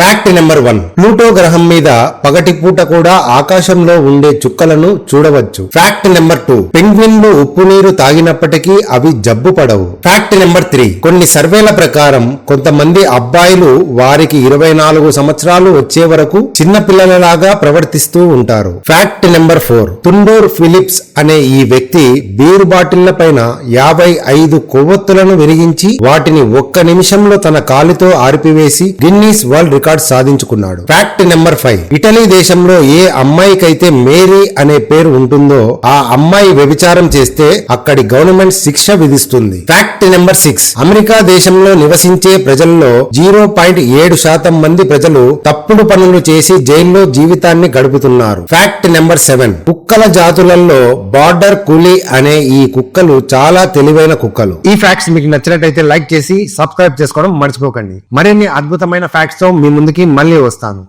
Fact number one Pluto గ్రహం మీద పగటిపూట కూడా ఆకాశంలో ఉండే చుక్కలను చూడవచ్చు. ఫ్యాక్ట్ నెంబర్ టూ పెంగ్విన్లు ఉప్పు నీరు తాగినప్పటికీ అవి జబ్బు పడవు. ఫ్యాక్ట్ నెంబర్ త్రీ కొన్ని సర్వేల ప్రకారం కొంతమంది అబ్బాయిలు వారికి ఇరవై నాలుగు సంవత్సరాలు వచ్చే వరకు చిన్న పిల్లలలాగా ప్రవర్తిస్తూ ఉంటారు. ఫ్యాక్ట్ నెంబర్ ఫోర్ తుండూర్ ఫిలిప్స్ అనే ఈ వ్యక్తి బీరు బాటిళ్ళ పైన యాభై ఐదు కొవ్వొత్తులను వెలిగించి వాటిని ఒక్క నిమిషంలో తన కాలితో ఆర్పివేసి Guinness world record సాధించుకున్నాడు. Fact number five. Italy దేశంలో ఏ అమ్మాయికైతే మేరీ అనే పేరు ఉంటుందో ఆ అమ్మాయి వ్యభిచారం చేస్తే అక్కడి గవర్నమెంట్ శిక్ష విధిస్తుంది. Fact number six. అమెరికా దేశంలో నివసించే ప్రజల్లో జీరో పాయింట్ ఏడు శాతం మంది ప్రజలు తప్పుడు పనులు చేసి జైల్లో జీవితాన్ని గడుపుతున్నారు. Fact number seven. కుక్కల జాతులలో బార్డర్ కూలీ అనే ఈ కుక్కలు చాలా తెలివైన కుక్కలు. ఈ ఫ్యాక్ట్స్ మీకు నచ్చినట్టయితే లైక్ చేసి సబ్స్క్రైబ్ చేసుకోవడం మర్చిపోకండి. మరిన్ని అద్భుతమైన ఫ్యాక్ట్స్తో మీ ముందుకి మళ్ళీ వస్తాను.